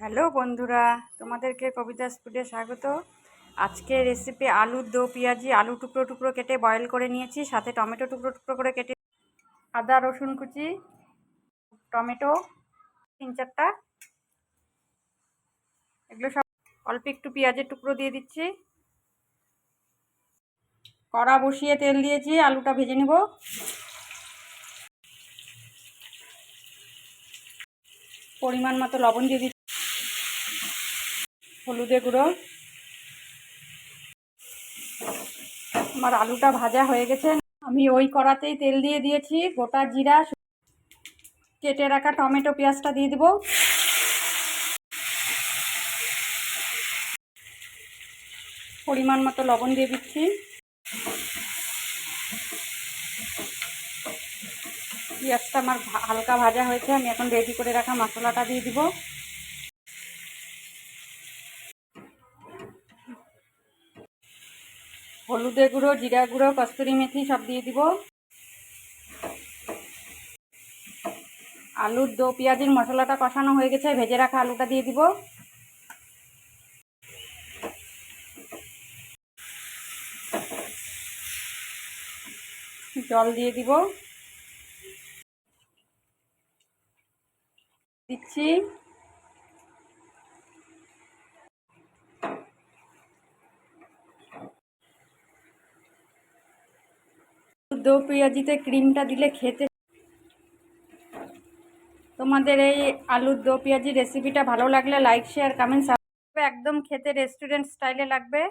Hello বন্ধুরা, তোমাদেরকে কবিতা স্পুডে স্বাগত। আজকে রেসিপি আলুর দো পেঁয়াজি, আলু টুকরো টুকরো কেটে বয়েল করে নিয়েছি, সাথে টমেটো টুকরো টুকরো করে কেটে আদা, রসুন কুচি, টমেটো, তিন চারটা। এগুলো সব অল্প একটু পেঁয়াজের টুকরো দিয়ে দিচ্ছি। কড়া বসিয়ে তেল দিয়েছি, আলুটা ভেজে নেব। পরিমাণ মতো লবণ দিয়ে দিচ্ছি। হলুদে গুঁড়ো। আমার আলুটা ভাজা হয়ে গেছে। আমি ওই কড়াতেই তেল দিয়ে দিয়েছি, গোটা জিরা, কেটে রাখা টমেটো পেঁয়াজটা দিয়ে দেবো। পরিমাণ মতো লবণ দিয়ে দিচ্ছি। পেঁয়াজটা আমার হালকা ভাজা হয়েছে, আমি এখন রেডি করে রাখা মশলাটা দিয়ে দিব। হলুদে গুঁড়ো জিরা গুঁড়ো, কস্তুরি মেথি সব দিয়ে দিব। আলুর দো, পেঁয়াজের মশলাটা কষানো হয়ে গেছে, ভেজে রাখা আলুটা দিয়ে দিব। জল দিয়ে দিব। দিচ্ছি। পেঁয়াজিতে ক্রিমটা দিলে খেতে। তোমাদের এই আলুর দো পেঁয়াজি রেসিপিটা ভালো লাগলে লাইক শেয়ার কমেন্ট একদম খেতে রেস্টুরেন্ট স্টাইলে লাগবে।